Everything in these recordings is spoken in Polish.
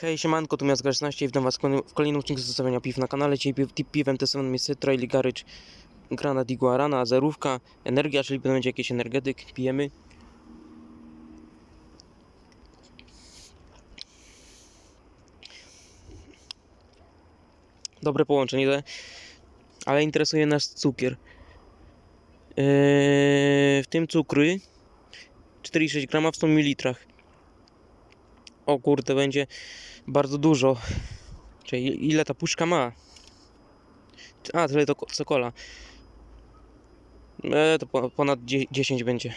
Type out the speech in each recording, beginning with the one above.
Hej, siemanko, tu Miast 16 i witam was w kolejnym- odcinku zostawiania piw na kanale. Dzisiaj pi- pi- piwem testowanym jest Cytra, Ligarycz, Granat i Guarana, zerówka, energia, czyli będzie jakiś energetyk, pijemy. Dobre połączenie, ale interesuje nas cukier. Yy, w tym cukry 4,6 grama w 100 ml. O kurde, będzie bardzo dużo. Czyli ile ta puszka ma? A, tyle to co kola. E, to po- ponad dzie- 10 będzie.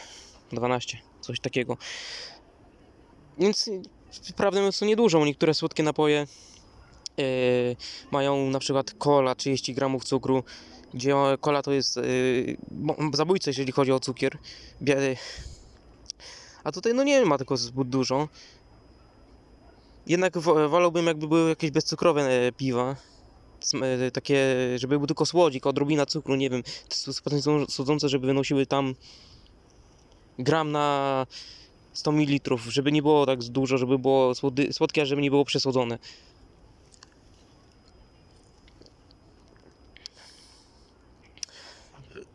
12, coś takiego. Więc prawdę mówiąc to niedużo. Niektóre słodkie napoje e, mają na przykład kola 30 gramów cukru, gdzie kola to jest yy, zabójca, jeżeli chodzi o cukier. Bia- A tutaj no nie ma tego zbyt dużo. Jednak wo- wolałbym, jakby były jakieś bezcukrowe e, piwa. E, Takie, żeby był tylko słodzik, odrobina cukru, nie wiem, słodzące, żeby wynosiły tam gram na 100 ml, żeby nie było tak dużo, żeby było słody, słodkie, a żeby nie było przesłodzone.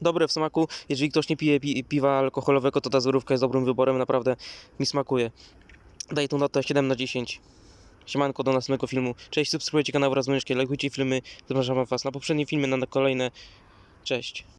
Dobre w smaku, jeżeli ktoś nie pije pi piwa alkoholowego, to ta zerówka jest dobrym wyborem, naprawdę mi smakuje. Daję tu notę 7 na 10. Siemanko, do następnego filmu. Cześć, subskrybujcie kanał wraz z myszkiem, lajkujcie filmy. Zapraszam was na poprzednie filmy, na kolejne. Cześć.